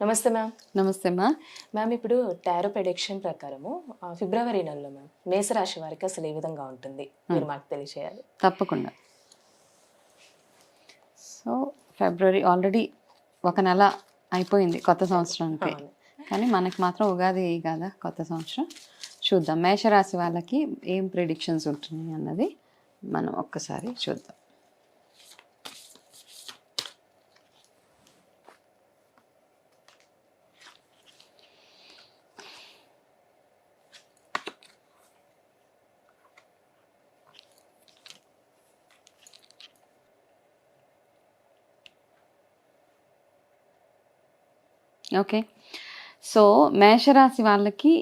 నమస్తే మ్యామ్. నమస్తే అమ్మా మ్యామ్ ఇప్పుడు టారో ప్రెడిక్షన్ ప్రకారము ఆ, ఫిబ్రవరి నెలలో మ్యామ్ మేషరాశి వారికి అసలు ఏ విధంగా ఉంటుంది? మీరు మాకు తెలియచేయాలి. తప్పకుండా. సో ఫిబ్రవరి ఆల్రెడీ ఒక నెల అయిపోయింది కొత్త సంవత్సరానికి. అవును. కానీ మనకి మాత్రం ఉగాది కదా కొత్త సంవత్సరం. చూద్దాం. మేషరాశి వాళ్ళకి ఏం ప్రిడిక్షన్స్ ఉంటున్నాయి అన్నది మనం ఒక్కసారి చూద్దాం. ఓకే. సో మేషరాశి వాళ్ళకి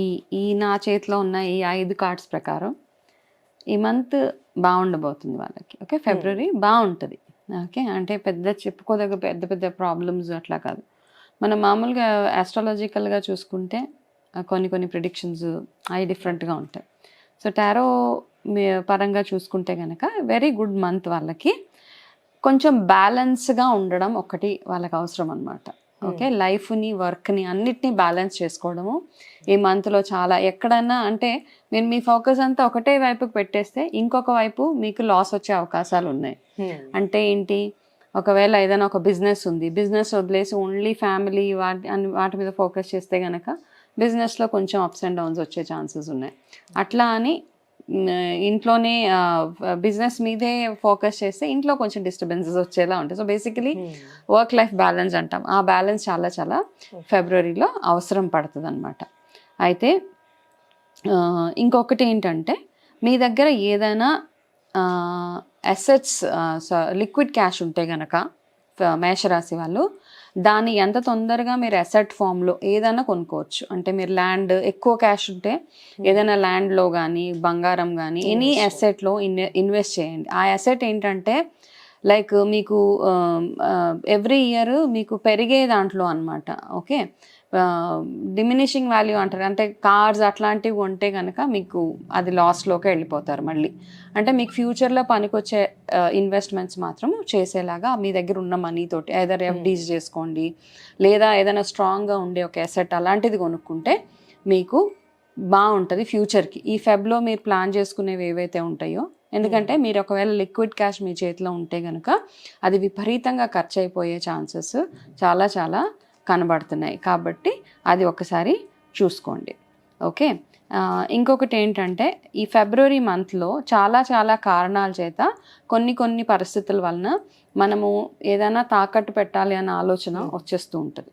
ఈ ఈ నా చేతిలో ఉన్న ఈ ఐదు కార్డ్స్ ప్రకారం ఈ మంత్ బాగుండబోతుంది వాళ్ళకి. ఓకే ఫిబ్రవరి బాగుంటుంది. ఓకే అంటే పెద్ద చెప్పుకోదగ్గ పెద్ద పెద్ద ప్రాబ్లమ్స్ అట్లా కాదు. మనం మామూలుగా ఆస్ట్రాలజికల్గా చూసుకుంటే కొన్ని కొన్ని ప్రిడిక్షన్స్ అవి డిఫరెంట్గా ఉంటాయి. సో టారో పరంగా చూసుకుంటే కనుక వెరీ గుడ్ మంత్ వాళ్ళకి కొంచెం బ్యాలెన్స్గా ఉండడం ఒకటి వాళ్ళకి అవసరం అనమాట ఓకే లైఫ్ని వర్క్ని అన్నిటినీ బ్యాలెన్స్ చేసుకోవడము. ఈ మంత్లో చాలా ఎక్కడన్నా అంటే మీరు మీ ఫోకస్ అంతా ఒకటే వైపుకి పెట్టేస్తే ఇంకొక వైపు మీకు లాస్ వచ్చే అవకాశాలు ఉన్నాయి. అంటే ఏంటి? ఒకవేళ ఏదైనా ఒక బిజినెస్ ఉంది బిజినెస్ వదిలేసి ఓన్లీ ఫ్యామిలీ వాటి వాటి మీద ఫోకస్ చేస్తే కనుక బిజినెస్లో కొంచెం అప్స్ అండ్ డౌన్స్ వచ్చే ఛాన్సెస్ ఉన్నాయి. అట్లా అని ఇంట్లోనే బిజినెస్ మీదే ఫోకస్ చేస్తే ఇంట్లో కొంచెం డిస్టర్బెన్సెస్ వచ్చేలా ఉంటాయి. So basically work life balance అంటాం. ఆ బ్యాలెన్స్ చాలా చాలా ఫిబ్రవరిలో అవసరం పడుతుంది అనమాట అయితే ఇంకొకటి ఏంటంటే మీ దగ్గర ఏదైనా అసెట్స్ లిక్విడ్ క్యాష్ ఉంటే గనక మేషరాశి వాళ్ళు దాన్ని ఎంత తొందరగా మీరు అసెట్ ఫామ్లో ఏదైనా కొనుక్కోవచ్చు. అంటే మీరు ల్యాండ్ ఎక్కువ క్యాష్ ఉంటే ఏదైనా ల్యాండ్లో కానీ బంగారం కానీ ఎనీ అసెట్లో ఇన్ ఇన్వెస్ట్ చేయండి. ఆ అసెట్ ఏంటంటే లైక్ మీకు ఎవ్రీ ఇయర్ మీకు పెరిగే దాంట్లో అనమాట ఓకే? డిమినిషింగ్ వాల్యూ అంటారు. అంటే కార్స్ అట్లాంటివి ఉంటే కనుక మీకు అది లాస్లోకి వెళ్ళిపోతారు మళ్ళీ. అంటే మీకు ఫ్యూచర్లో పనికొచ్చే ఇన్వెస్ట్మెంట్స్ మాత్రం చేసేలాగా మీ దగ్గర ఉన్న మనీ తోటి ఏదైనా ఎఫ్డీస్ చేసుకోండి లేదా ఏదైనా స్ట్రాంగ్గా ఉండే ఒక ఎసెట్ అలాంటిది కొనుక్కుంటే మీకు బాగుంటుంది ఫ్యూచర్కి ఈ ఫెబ్లో మీరు ప్లాన్ చేసుకునేవి ఏవైతే ఉంటాయో ఎందుకంటే మీరు ఒకవేళ లిక్విడ్ క్యాష్ మీ చేతిలో ఉంటే కనుక అది విపరీతంగా ఖర్చు అయిపోయే ఛాన్సెస్ చాలా చాలా కనబడుతున్నాయి. కాబట్టి అది ఒకసారి చూసుకోండి. ఓకే? ఇంకొకటి ఏంటంటే ఈ ఫిబ్రవరి మంత్లో చాలా చాలా కారణాల చేత కొన్ని కొన్ని పరిస్థితుల వలన మనము ఏదైనా తాకట్టు పెట్టాలి అన్న ఆలోచన వచ్చేస్తూ ఉంటుంది.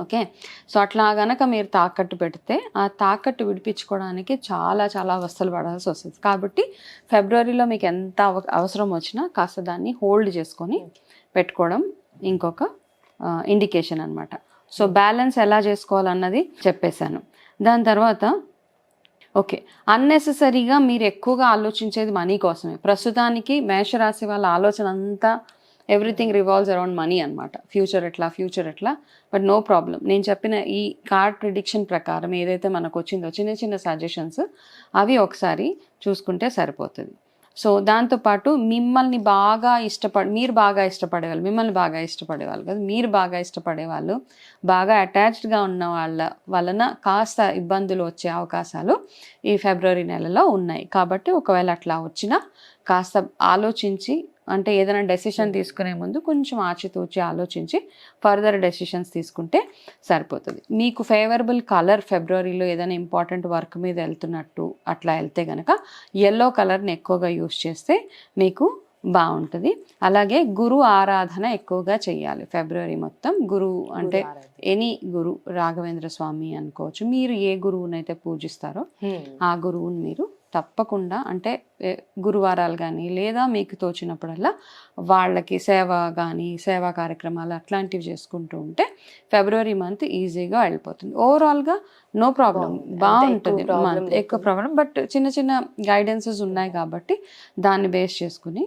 ఓకే? సో అట్లా గనక మీరు తాకట్టు పెడితే ఆ తాకట్టు విడిపించుకోవడానికి చాలా చాలా అవస్థలు పడాల్సి వస్తుంది. కాబట్టి ఫిబ్రవరిలో మీకు ఎంత అవ- అవసరం వచ్చినా కాస్త దాన్ని హోల్డ్ చేసుకొని పెట్టుకోవడం ఇంకొక ఇండికేషన్ అన్నమాట. సో బ్యాలెన్స్ ఎలా చేసుకోవాలన్నది చెప్పేశాను. దాని తర్వాత ఓకే అన్నెసెసరీగా మీరు ఎక్కువగా ఆలోచించేది మనీ కోసమే. ప్రస్తుతానికి మేషరాశి వాళ్ళ ఆలోచన అంతా ఎవ్రీథింగ్ రివాల్వ్స్ అరౌండ్ మనీ అనమాట ఫ్యూచర్ ఎట్లా ఫ్యూచర్ ఎట్లా బట్ నో ప్రాబ్లం నేను చెప్పిన ఈ కార్డ్ ప్రిడిక్షన్ ప్రకారం ఏదైతే మనకు వచ్చిందో చిన్న చిన్న సజెషన్స్ అవి ఒకసారి చూసుకుంటే సరిపోతుంది. సో దాంతోపాటు మిమ్మల్ని బాగా ఇష్టపడ మీరు బాగా ఇష్టపడేవాళ్ళు మిమ్మల్ని బాగా ఇష్టపడేవాళ్ళు కదా మీరు బాగా ఇష్టపడే వాళ్ళు బాగా అటాచ్డ్గా ఉన్న వాళ్ళ వలన కాస్త ఇబ్బందులు వచ్చే అవకాశాలు ఈ ఫిబ్రవరి నెలలో ఉన్నాయి. కాబట్టి ఒకవేళ అట్లా వచ్చినా కాస్త ఆలోచించి అంటే ఏదైనా డెసిషన్ తీసుకునే ముందు కొంచెం ఆచితూచి ఆలోచించి ఫర్దర్ డెసిషన్స్ తీసుకుంటే సరిపోతుంది. మీకు ఫేవరబుల్ కలర్ ఫిబ్రవరిలో ఏదైనా ఇంపార్టెంట్ వర్క్ మీద వెళ్తున్నట్టు అట్లా వెళ్తే కనుక ఎల్లో కలర్ని ఎక్కువగా యూస్ చేస్తే మీకు బాగుంటుంది. అలాగే గురు ఆరాధన ఎక్కువగా చేయాలి. ఫిబ్రవరి మొత్తం గురువు అంటే ఎనీ గురు రాఘవేంద్ర స్వామి అనుకోవచ్చు. మీరు ఏ గురువునైతే పూజిస్తారో ఆ గురువుని మీరు తప్పకుండా అంటే గురువారాలు కానీ లేదా మీకు తోచినప్పుడల్లా వాళ్ళకి సేవ కానీ సేవా కార్యక్రమాలు అట్లాంటివి చేసుకుంటూ ఉంటే ఫిబ్రవరి మంత్ ఈజీగా వెళ్ళిపోతుంది. ఓవరాల్గా నో ప్రాబ్లం. బాగుంటుంది మంత్. ఎక్కువ ప్రాబ్లం బట్ చిన్న చిన్న గైడెన్సెస్ ఉన్నాయి కాబట్టి దాన్ని బేస్ చేసుకుని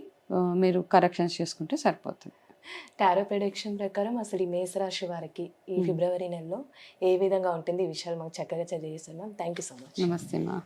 మీరు కరెక్షన్స్ చేసుకుంటే సరిపోతుంది. టారో ప్రెడిక్షన్ ప్రకారం అసలు ఈ మేషరాశి వారికి ఈ ఫిబ్రవరి నెలలో ఏ విధంగా ఉంటుంది ఈ విషయాలు మాకు చక్కగా తెలియజేస్తున్నాం థ్యాంక్ యూ సో మచ్. నమస్తే మా